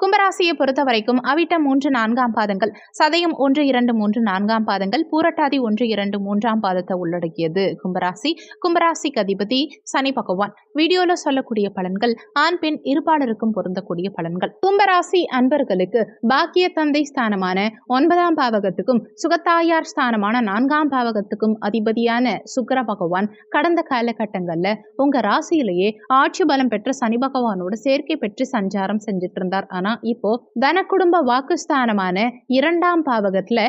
கும்பராசியை பொறுத்த வரைக்கும் அவிட்டம் மூன்று நான்காம் பாதங்கள் சதயம் ஒன்று இரண்டு மூன்று நான்காம் பாதங்கள் பூரட்டாதி ஒன்று இரண்டு மூன்றாம் பாதத்தை உள்ளடக்கியது கும்பராசி. கும்பராசிக்கு அதிபதி சனி பகவான். வீடியோல சொல்லக்கூடிய பலன்கள் ஆண் பெண் இருபாலருக்கும் பொருந்தக்கூடிய பலன்கள். கும்பராசி அன்பர்களுக்கு பாக்கிய தந்தை ஸ்தானமான ஒன்பதாம் பாவகத்துக்கும் சுகத்தாயார் ஸ்தானமான நான்காம் பாவகத்துக்கும் அதிபதியான சுக்கிர பகவான் கடந்த காலகட்டங்கள்ல உங்க ராசியிலேயே ஆட்சி பலம் பெற்ற சனி பகவானோட சேர்க்கை பெற்று சஞ்சாரம் செஞ்சுட்டு இருந்தார் ஆனா இப்போ தன குடும்ப வாக்குஸ்தானமான இரண்டாம் பாவகத்துல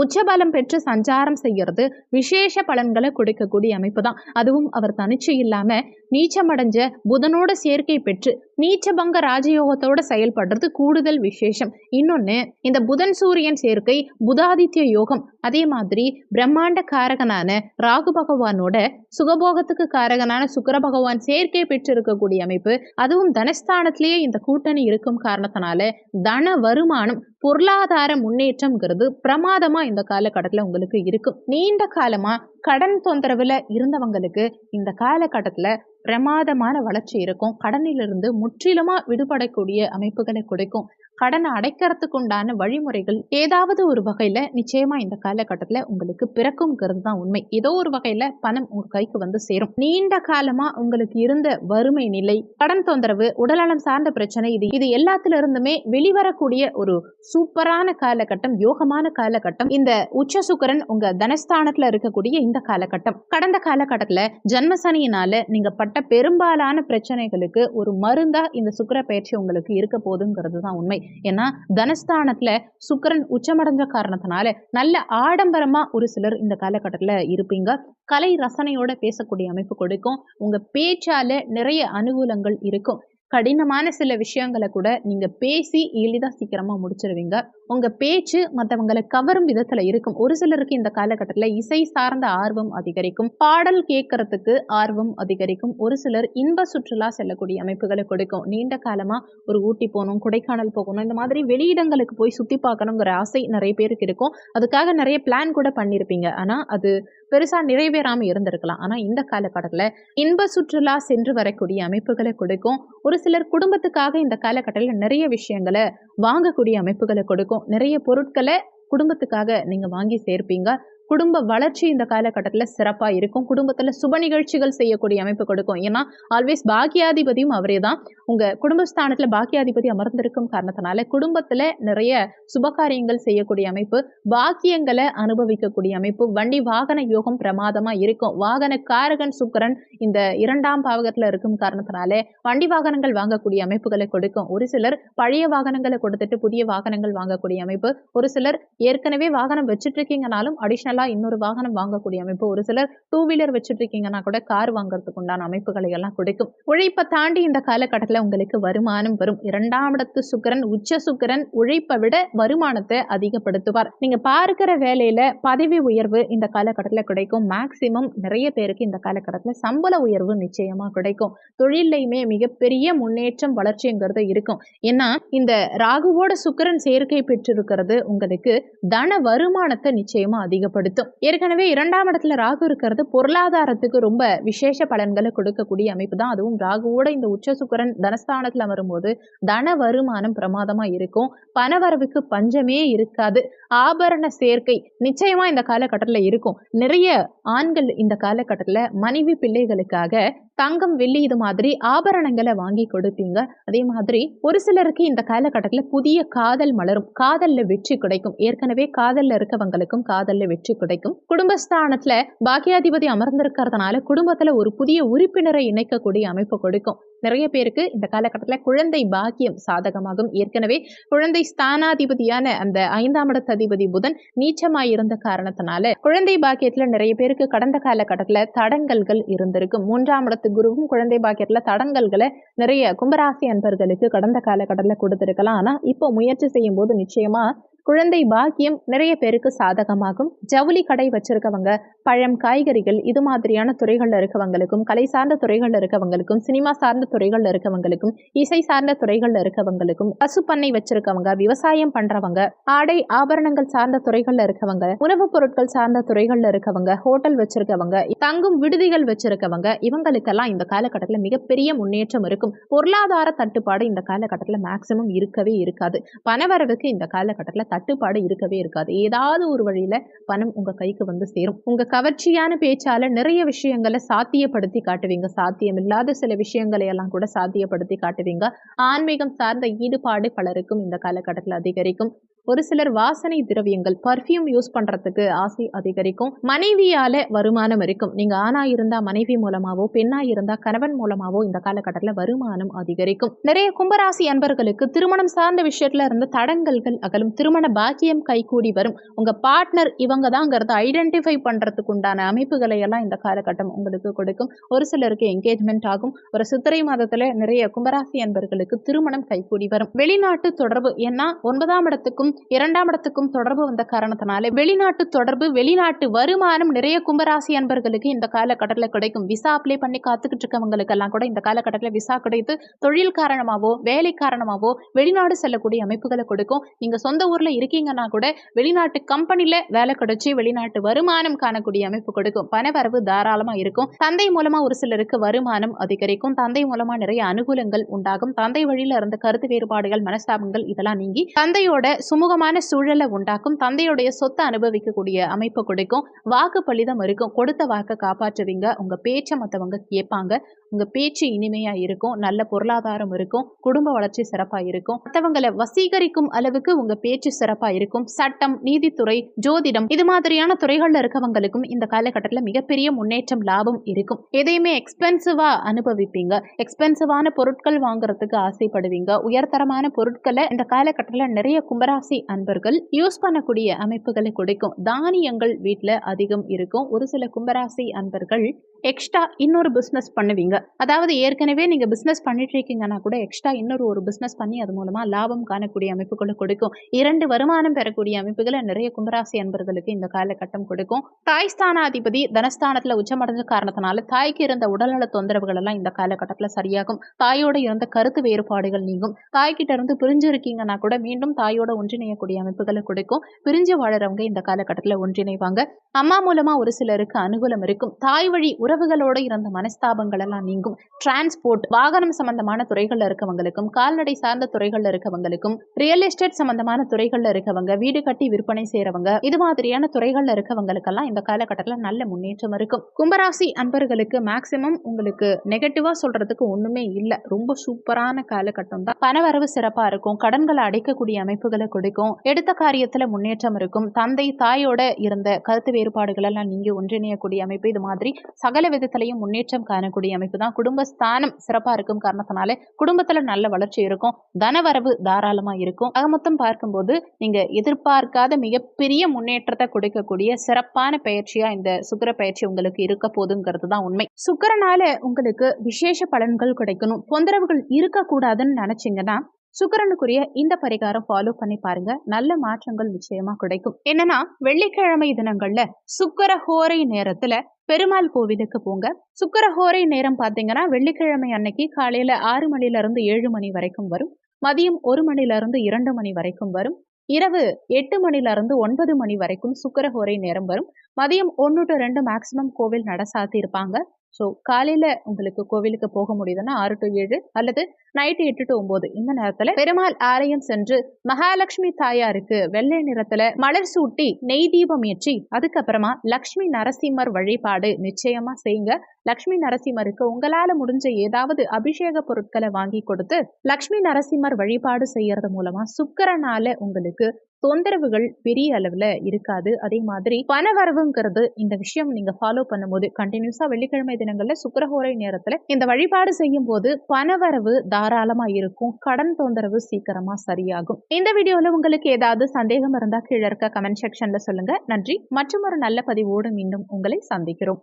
உச்சபலம் பெற்று சஞ்சாரம் செய்யறது விசேஷ பலன்களை கொடுக்கக்கூடிய அமைப்பு தான் அதுவும் அவர் தனிச்சு இல்லாம நீச்சமடைஞ்ச புதனோட சேர்க்கை பெற்று நீச்சபங்க ராஜயோகத்தோட செயல்படுறது கூடுதல் விசேஷம். இன்னொன்னு இந்த புதன் சூரியன் சேர்க்கை புதாதித்ய யோகம். அதே மாதிரி பிரம்மாண்ட காரகனான ராகு பகவானோட சுகபோகத்துக்கு காரகனான சுக்கர பகவான் சேர்க்கை பெற்று இருக்கக்கூடிய அமைப்பு. அதுவும் தனஸ்தானத்திலேயே இந்த கூட்டணி இருக்கும் காரணத்தினால தன வருமானம் பொருளாதார முன்னேற்றம்ங்கிறது பிரமாதமா இந்த காலகட்டத்தில் உங்களுக்கு இருக்கும். நீண்ட காலமா கடன் தொந்தரவுல இருந்தவங்களுக்கு இந்த காலகட்டத்தில் பிரமாதமான வளர்ச்சி இருக்கும். கடனிலிருந்து முற்றிலுமா விடுபடக்கூடிய அமைப்புகளை கொடுக்கும். கடனை அடைக்கிறதுக்கு உண்டான வழிமுறைகள் ஏதாவது ஒரு வகையில நிச்சயமா இந்த காலகட்டத்தில் உங்களுக்கு பிறக்கும்ங்கிறது தான் உண்மை. ஏதோ ஒரு வகையில பணம் உங்க கைக்கு வந்து சேரும். நீண்ட காலமா உங்களுக்கு இருந்த வறுமை நிலை கடன் தொந்தரவு உடல்நலம் சார்ந்த பிரச்சனை இது இது எல்லாத்துல இருந்துமே வெளிவரக்கூடிய ஒரு சூப்பரான காலகட்டம் யோகமான காலகட்டம். இந்த உச்ச சுக்கரன் உங்க தனஸ்தானத்துல இருக்கக்கூடிய இந்த காலகட்டம். கடந்த காலகட்டத்துல ஜன்மசனியினால நீங்க பட்ட பெரும்பாலான பிரச்சனைகளுக்கு ஒரு மருந்தா இந்த சுக்கர பயிற்சி உங்களுக்கு இருக்க போதுங்கிறது தான் உண்மை. ஏன்னா தனஸ்தானத்துல சுக்கரன் உச்சமடைஞ்ச காரணத்தினால நல்ல ஆடம்பரமா ஒரு சிலர் இந்த காலகட்டத்துல இருப்பீங்க. கலை ரசனையோட பேசக்கூடிய அமைப்பு கொடுக்கும். உங்க பேச்சால நிறைய அனுகூலங்கள் இருக்கும். கடினமான சில விஷயங்களை கூட நீங்க பேசி எளிதா சீக்கிரமா முடிச்சிருவீங்க. உங்க பேச்சு மற்றவங்களை கவரும் விதத்துல இருக்கும். ஒரு சிலருக்கு இந்த காலகட்டத்தில் இசை சார்ந்த ஆர்வம் அதிகரிக்கும். பாடல் கேட்கறதுக்கு ஆர்வம் அதிகரிக்கும். ஒரு சிலர் இன்ப சுற்றுலா செல்லக்கூடிய அமைப்புகளை கொடுக்கும். நீண்ட காலமா ஒரு ஊட்டி போகணும் கொடைக்கானல் போகணும் இந்த மாதிரி வெளியிடங்களுக்கு போய் சுத்தி பார்க்கணுங்கிற ஆசை நிறைய பேருக்கு இருக்கும். அதுக்காக நிறைய பிளான் கூட பண்ணியிருப்பீங்க ஆனா அது பெருசா நிறைவேறாம இருந்திருக்கலாம். ஆனா இந்த காலகட்டத்தில் இன்ப சுற்றுலா சென்று வரக்கூடிய அமைப்புகளை கொடுக்கும். ஒரு சிலர் குடும்பத்துக்காக இந்த காலகட்டத்தில் நிறைய விஷயங்களை வாங்கக்கூடிய அமைப்புகளை கொடுக்கும். நிறைய பொருட்களை குடும்பத்துக்காக நீங்க வாங்கி சேர்ப்பீங்க. குடும்ப வளர்ச்சி இந்த காலகட்டத்தில் சிறப்பாக இருக்கும். குடும்பத்தில் சுப நிகழ்ச்சிகள் செய்யக்கூடிய அமைப்பு கொடுக்கும். ஏன்னா ஆல்வேஸ் பாக்கியாதிபதியும் அவரே தான் உங்கள் குடும்பஸ்தானத்தில் பாக்கியாதிபதி அமர்ந்திருக்கும் காரணத்தினால குடும்பத்தில் நிறைய சுபகாரியங்கள் செய்யக்கூடிய அமைப்பு பாக்கியங்களை அனுபவிக்கக்கூடிய அமைப்பு வண்டி வாகன யோகம் பிரமாதமாக இருக்கும். வாகன காரகன் சுக்கரன் இந்த இரண்டாம் பாவகத்தில் இருக்கும் காரணத்தினால வண்டி வாகனங்கள் வாங்கக்கூடிய அமைப்புகளை கொடுக்கும். ஒரு சிலர் பழைய வாகனங்களை கொடுத்துட்டு புதிய வாகனங்கள் வாங்கக்கூடிய அமைப்பு. ஒரு சிலர் ஏற்கனவே வாகனம் வச்சுட்டு இருக்கீங்கனாலும் அடிஷனல் அடிஷ்னலாக இன்னொரு வாகனம் வாங்கக்கூடிய அமைப்பு. ஒரு சிலர் டூ வீலர் வச்சுட்டு இருக்கீங்கன்னா கூட கார் வாங்குறதுக்கு உண்டான அமைப்புகளை எல்லாம் கொடுக்கும். உழைப்பை தாண்டி இந்த காலகட்டத்தில் உங்களுக்கு வருமானம் வரும். இரண்டாம் இடத்து சுக்கரன் உச்ச சுக்கரன் உழைப்பை விட வருமானத்தை அதிகப்படுத்துவார். நீங்க பார்க்கிற வேலையில பதவி உயர்வு இந்த காலகட்டத்தில் கிடைக்கும். மேக்சிமம் நிறைய பேருக்கு இந்த காலகட்டத்தில் சம்பள உயர்வு நிச்சயமா கிடைக்கும். தொழிலையுமே மிகப்பெரிய முன்னேற்றம் வளர்ச்சிங்கிறது இருக்கும். ஏன்னா இந்த ராகுவோட சுக்கரன் சேர்க்கை பெற்றிருக்கிறது உங்களுக்கு தன வருமானத்தை நிச்சயமா அதிகப்படும் அதிகப்படுத்தும் ஏற்கனவே இரண்டாம் இடத்துல ராகு இருக்கிறது பொருளாதாரத்துக்கு ரொம்ப விசேஷ பலன்களை கொடுக்கக்கூடிய அமைப்பு தான். அதுவும் ராகுவோட இந்த உச்ச சுக்கரன் தனஸ்தானத்துல வரும்போது தன வருமானம் பிரமாதமா இருக்கும். பணவரவுக்கு பஞ்சமே இருக்காது. ஆபரண சேர்க்கை நிச்சயமா இந்த காலகட்டத்தில் இருக்கும். நிறைய ஆண்கள் இந்த காலகட்டத்தில் மனைவி பிள்ளைகளுக்காக தங்கம் வெள்ளி இது மாதிரி ஆபரணங்களை வாங்கி கொடுப்பீங்க அதே மாதிரி ஒரு சிலருக்கு இந்த காலகட்டத்தில் புதிய காதல் மலரும். காதல்ல வெற்றி கிடைக்கும். ஏற்கனவே காதல்ல இருக்கவங்களுக்கும் காதல்ல வெற்றி கிடைக்கும். குடும்பஸ்தானத்துல பாக்கியாதிபதி அமர்ந்திருக்கிறதுனால குடும்பத்துல ஒரு புதிய உறுப்பினரை இணைக்கக்கூடிய அமைப்பு கொடுக்கும். நிறைய பேருக்கு இந்த காலகட்டத்தில் குழந்தை பாக்கியம் சாதகமாகும். ஏற்கனவே குழந்தை ஸ்தானாதிபதியான அந்த ஐந்தாம் இடத்ததிபதி புதன் நீச்சமாய் இருந்த காரணத்தினால குழந்தை பாக்கியத்துல நிறைய பேருக்கு கடந்த காலகட்டத்தில் தடங்கல்கள் இருந்திருக்கும். மூன்றாம் இடத்து குருவும் குழந்தை பாக்கியத்துல தடங்கல்களை நிறைய கும்பராசி அன்பர்களுக்கு கடந்த காலகட்டத்தில் கொடுத்திருக்கலாம். ஆனா இப்போ முயற்சி செய்யும் போது நிச்சயமா குழந்தை பாக்கியம் நிறைய பேருக்கு சாதகமாகும். ஜவுளி கடை வச்சிருக்கவங்க பழம் காய்கறிகள் இது மாதிரியான துறைகள்ல இருக்கவங்களுக்கும் கலை சார்ந்த துறைகள்ல இருக்கவங்களுக்கும் சினிமா சார்ந்த துறைகள்ல இருக்கவங்களுக்கும் இசை சார்ந்த துறைகள்ல இருக்கவங்களுக்கும் பசுப்பண்ணை வச்சிருக்கவங்க விவசாயம் பண்றவங்க ஆடை ஆபரணங்கள் சார்ந்த துறைகள்ல இருக்கவங்க உணவுப் பொருட்கள் சார்ந்த துறைகள்ல இருக்கவங்க ஹோட்டல் வச்சிருக்கவங்க தங்கும் விடுதிகள் வச்சிருக்கவங்க இவங்களுக்கெல்லாம் இந்த காலகட்டத்தில் மிகப்பெரிய முன்னேற்றம் இருக்கும். பொருளாதார தட்டுப்பாடு இந்த காலகட்டத்தில் மேக்சிமம் இருக்கவே இருக்காது. பணவரவுக்கு இந்த காலகட்டத்தில் தட்டுப்பாடு இருக்கவே இருக்காது. ஏதாவது ஒரு வழியில பணம் உங்க கைக்கு வந்து சேரும். உங்க கவர்ச்சியான பேச்சால நிறைய விஷயங்களை சாத்தியப்படுத்தி காட்டுவீங்க. சாத்தியமில்லாத சில விஷயங்களை எல்லாம் கூட சாத்தியப்படுத்தி காட்டுவீங்க. ஆன்மீகம் சார்ந்த ஈடுபாடு பலருக்கும் இந்த காலகட்டத்தில் அதிகரிக்கும். ஒரு சிலர் வாசனை திரவியங்கள் பர்ஃப்யூம் யூஸ் பண்ணுறதுக்கு ஆசை அதிகரிக்கும். மனைவியால் வருமானம் இருக்கும். நீங்கள் ஆணாக இருந்தால் மனைவி மூலமாகவோ பெண்ணாக இருந்தால் கணவன் மூலமாகவோ இந்த காலகட்டத்தில் வருமானம் அதிகரிக்கும். நிறைய கும்பராசி அன்பர்களுக்கு திருமணம் சார்ந்த விஷயத்தில் இருந்து தடங்கல்கள் அகலும். திருமண பாக்கியம் கைகூடி வரும். உங்கள் பார்ட்னர் இவங்க தாங்கிறத ஐடென்டிஃபை பண்ணுறதுக்கு உண்டான அமைப்புகளை எல்லாம் இந்த காலகட்டம் உங்களுக்கு கொடுக்கும். ஒரு சிலருக்கு என்கேஜ்மெண்ட் ஆகும். ஒரு சித்திரை மாதத்தில் நிறைய கும்பராசி அன்பர்களுக்கு திருமணம் கைகூடி வரும். வெளிநாட்டு தொடர்பு ஏன்னா ஒன்பதாம் இடத்துக்கும் இரண்டாம் இடத்துக்கும் தொடர்பு வந்த காரணத்தினால வெளிநாட்டு தொடர்பு வெளிநாட்டு வருமானம் நிறைய கும்பராசி அன்பர்களுக்கு இந்த காலகட்டத்தில் கிடைக்கும். விசா அப்ளை பண்ணி காத்துக்கிட்டு இருக்கவங்களுக்கு எல்லாம் கூட இந்த காலகட்டத்தில் விசா கிடைத்து தொழில் காரணமாவோ வேலை காரணமாவோ வெளிநாடு செல்லக்கூடிய அமைப்புகளை கொடுக்கும். நீங்க சொந்த ஊர்ல இருக்கீங்கன்னா கூட வெளிநாட்டு கம்பெனில வேலை கிடைச்சி வெளிநாட்டு வருமானம் காணக்கூடிய அமைப்பு கொடுக்கும். பணவரவு தாராளமா இருக்கும். தந்தை மூலமா ஒரு சிலருக்கு வருமானம் அதிகரிக்கும். தந்தை மூலமா நிறைய அனுகூலங்கள் உண்டாகும். தந்தை வழியில இருந்த கருத்து வேறுபாடுகள் மனஸ்தாபங்கள் இதெல்லாம் நீங்கி தந்தையோட சுமூகமான சூழலை உண்டாக்கும் தந்தையுடைய சொத்தை அனுபவிக்கக்கூடிய அமைப்பு கொடுக்கும். வாக்கு பலிதம் இருக்கும். கொடுத்த வாக்கை காப்பாற்றுவீங்க. உங்க பேச்சை மற்றவங்க கேட்பாங்க. உங்க பேச்சு இனிமையா இருக்கும். நல்ல பொருளாதாரம் இருக்கும். குடும்ப வளர்ச்சி சிறப்பா இருக்கும். மற்றவங்களை வசீகரிக்கும் அளவுக்கு உங்க பேச்சு சிறப்பா இருக்கும். சட்டம் நீதித்துறை ஜோதிடம் இது மாதிரியான துறைகள்ல இருக்கவங்களுக்கும் இந்த காலகட்டத்தில் மிகப்பெரிய முன்னேற்றம் லாபம் இருக்கும். எதையுமே எக்ஸ்பென்சிவா அனுபவிப்பீங்க. எக்ஸ்பென்சிவான பொருட்கள் வாங்குறதுக்கு ஆசைப்படுவீங்க. உயர்தரமான பொருட்களை இந்த காலகட்டத்தில் நிறைய கும்பராசி அன்பர்கள் யூஸ் பண்ணக்கூடிய அமைப்புகளை கொடுக்கும் தானியங்கள் வீட்டில் அதிகம் இருக்கும். ஒரு சில கும்பராசி அன்பர்கள் எக்ஸ்ட்ரா இன்னொரு பிஸ்னஸ் பண்ணுவீங்க. அதாவது ஏற்கனவே நீங்கள் பிஸ்னஸ் பண்ணிட்டு இருக்கீங்கன்னா கூட எக்ஸ்ட்ரா இன்னொரு ஒரு பிஸ்னஸ் பண்ணி அது மூலமாக லாபம் காணக்கூடிய அமைப்புகளை கொடுக்கும். இரண்டு வருமானம் பெறக்கூடிய அமைப்புகளை நிறைய கும்பராசி அன்பர்களுக்கு இந்த காலகட்டம் கொடுக்கும். தாய் ஸ்தானாதிபதி தனஸ்தானத்தில் உச்சமடைஞ்ச காரணத்தினால தாய்க்கு இருந்த உடல்நல தொந்தரவுகள் எல்லாம் இந்த காலகட்டத்தில் சரியாகும். தாயோட இருந்த கருத்து வேறுபாடுகள் நீங்கும். தாய்கிட்ட இருந்து பிரிஞ்சு இருக்கீங்கன்னா கூட மீண்டும் தாயோட ஒன்றிணையக்கூடிய அமைப்புகளை கொடுக்கும். பிரிஞ்சு வாழறவங்க இந்த காலகட்டத்தில் ஒன்றிணைவாங்க. அம்மா மூலமா ஒரு சிலருக்கு அனுகூலம் இருக்கும். தாய் வழி உறவுகளோட இருந்த மனஸ்தாபங்கள் எல்லாம் நீங்கும். டிரான்ஸ்போர்ட் வாகனம் சம்பந்தமான துறைகள்ல இருக்கவங்களுக்கும் கால்நடை சார்ந்த துறைகள்ல இருக்கவங்களுக்கும் ரியல் எஸ்டேட் சம்பந்தமான துறைகள்ல இருக்கவங்க வீடு கட்டி விற்பனை செய்யறவங்க இது மாதிரியான துறைகள்ல இருக்கவங்களுக்கெல்லாம் இந்த காலகட்டத்தில் நல்ல முன்னேற்றம் இருக்கும். கும்பராசி அன்பர்களுக்கு மேக்சிமம் உங்களுக்கு நெகட்டிவா சொல்றதுக்கு ஒண்ணுமே இல்லை. ரொம்ப சூப்பரான காலகட்டம் தான். பணவரவு சிறப்பா இருக்கும். கடன்களை அடைக்கக்கூடிய அமைப்புகளை கொடுக்கும். எடுத்த காரியத்துல முன்னேற்றம் இருக்கும். தந்தை தாயோட இருந்த கருத்து வேறுபாடுகள் எல்லாம் நீங்க ஒன்றிணையக்கூடிய அமைப்பு இது மாதிரி சகல விதத்திலையும் முன்னேற்றம் காணக்கூடிய அமைப்பு தான் குடும்பஸ்தானம் சிறப்பா இருக்கும் காரணத்தினால குடும்பத்துல நல்ல வளர்ச்சி இருக்கும். தனவரவு தாராளமா இருக்கும். ஆக மொத்தம் பார்க்கும்போது நீங்க எதிர்பார்க்காத மிகப்பெரிய முன்னேற்றத்தை கொடுக்கக்கூடிய சிறப்பான பயிற்சியா இந்த சுக்கர பயிற்சி உங்களுக்கு இருக்க போதுங்கிறது தான் உண்மை. சுக்கிரனால உங்களுக்கு விசேஷ பலன்கள் கிடைக்கணும். தொந்தரவுகள் இருக்கக்கூடாதுன்னு நினைச்சீங்கன்னா சுக்கரனுக்குரிய இந்த பரிகாரம் ஃபாலோ பண்ணி பாருங்க. நல்ல மாற்றங்கள் நிச்சயமா கிடைக்கும். என்னன்னா வெள்ளிக்கிழமை தினங்கள்ல சுக்கர ஹோரை நேரத்துல பெருமாள் கோவிலுக்கு போங்க. சுக்கரஹோரை நேரம் பார்த்தீங்கன்னா வெள்ளிக்கிழமை அன்னைக்கு காலையில ஆறு மணில இருந்து ஏழு மணி வரைக்கும் வரும். மதியம் ஒரு மணில இருந்து இரண்டு மணி வரைக்கும் வரும். இரவு எட்டு மணில இருந்து ஒன்பது மணி வரைக்கும் சுக்கரஹோரை நேரம் வரும். மதியம் ஒன்று டு ரெண்டு மேக்சிமம் கோவில் நட சாத்தி இருப்பாங்க. ஸோ காலையில் உங்களுக்கு கோவிலுக்கு போக முடியுதுன்னா ஆறு டு ஏழு அல்லது நைட்டு எட்டு டு ஒன்பது இந்த நேரத்தில் பெருமாள் ஆலயம் சென்று மகாலட்சுமி தாயாருக்கு வெள்ளை நிறத்துல மலர் சூட்டி நெய் தீபம் ஏற்றி அதுக்கப்புறமா லக்ஷ்மி நரசிம்மர் வழிபாடு நிச்சயமா செய்யுங்க. லக்ஷ்மி நரசிம்மருக்கு உங்களால முடிஞ்ச ஏதாவது அபிஷேக பொருட்களை வாங்கி கொடுத்து லக்ஷ்மி நரசிம்மர் வழிபாடு செய்யறது மூலமா சுக்கரனால உங்களுக்கு தொந்தரவுகள் பெரிய அளவுல இருக்காது. அதே மாதிரி பணவரவுங்கிறது இந்த விஷயம் நீங்க ஃபாலோ பண்ணும்போது கண்டினியூஸா வெள்ளிக்கிழமை தினங்கள்ல சுக்கரஹோரை நேரத்துல இந்த வழிபாடு செய்யும் போது பணவரவு தாராளமா இருக்கும். கடன் தொந்தரவு சீக்கிரமா சரியாகும். இந்த வீடியோல உங்களுக்கு ஏதாவது சந்தேகம் இருந்தா கீழே இருக்க கமெண்ட் செக்ஷன்ல சொல்லுங்க. நன்றி. மற்றும் ஒரு நல்ல பதிவோடு மீண்டும் உங்களை சந்திக்கிறோம்.